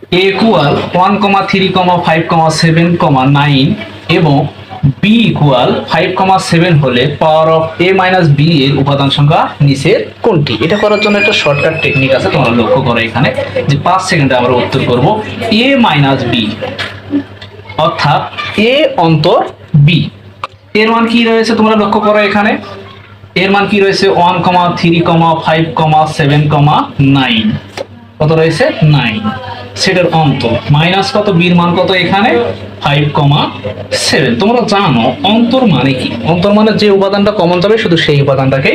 A equal one comma three comma five comma seven comma nine এবং B equal five comma seven হলে power of A minus B এর উপাদান সংখ্যা নিচের কোনটি? এটা করার জন্য একটা শর্টকাট টেকনিক আছে, তোমরা লক্ষ্য করো এখানে যে পাঁচ সেকেন্ডে আমরা উত্তর করব এ মাইনাস বি অর্থাৎ এ অন্তর বি এর মান কি রয়েছে তোমরা লক্ষ্য করো এখানে? এর মান কি রয়েছে? One comma three comma five comma seven comma nine কত রয়েছে? নাইন সেটার অন্তর। মাইনাস কত, বীর মান কত এখানে? ফাইভ কমা সেভেন তোমরা জানো, অন্তর মানে কি? অন্তর মানে যে উপাদানটা কমন যাবে, শুধু সেই উপাদানটাকে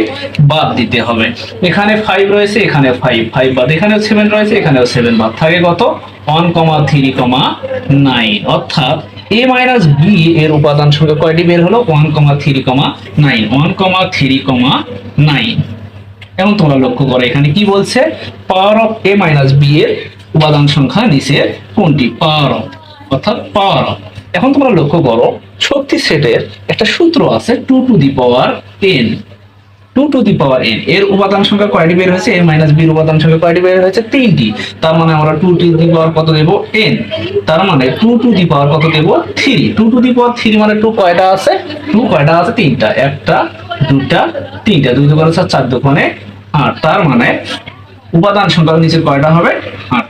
বাদ দিতে হবে। এখানে ফাইভ রয়েছে, এখানে ফাইভ ফাইভ বাদ। এখানেও সেভেন রয়েছে, এখানেও সেভেন বাদ। থাকে কত? One comma three comma nine অর্থাৎ এ মাইনাস বি এর উপাদান সংখ্যা কয়টি বের হলো? One comma three comma nine one comma three comma nine এবং তোমরা লক্ষ্য করো, এখানে কি বলছে? Power of A minus B এর উপাদান সংখ্যা নিচে কোনটি? পাওয়ার অফ অর্থাৎ পাওয়ার অফ এখন তোমরা লক্ষ্য করো, শক্তি সেটের একটা সূত্র আছে two to the power n. Two to the power n. এর উপাদান সংখ্যা কয়টি বের হয়েছে? এ মাইনাস বির উপাদান সংখ্যা কয়টি বের হয়েছে? তিনটি। তার মানে আমরা টু টু দি পাওয়ার কত দেব? এন। তার মানে টু টু দি পাওয়ার কত দেব? Three. Two to the power three মানে টু কয়টা আছে? টু কয়টা আছে? তিনটা। একটা, দুটা, তিনটা। দুই দোকানে চার দোকানে আট। তার মানে উপাদান সংখ্যা নিচে কয়টা হবে? আট।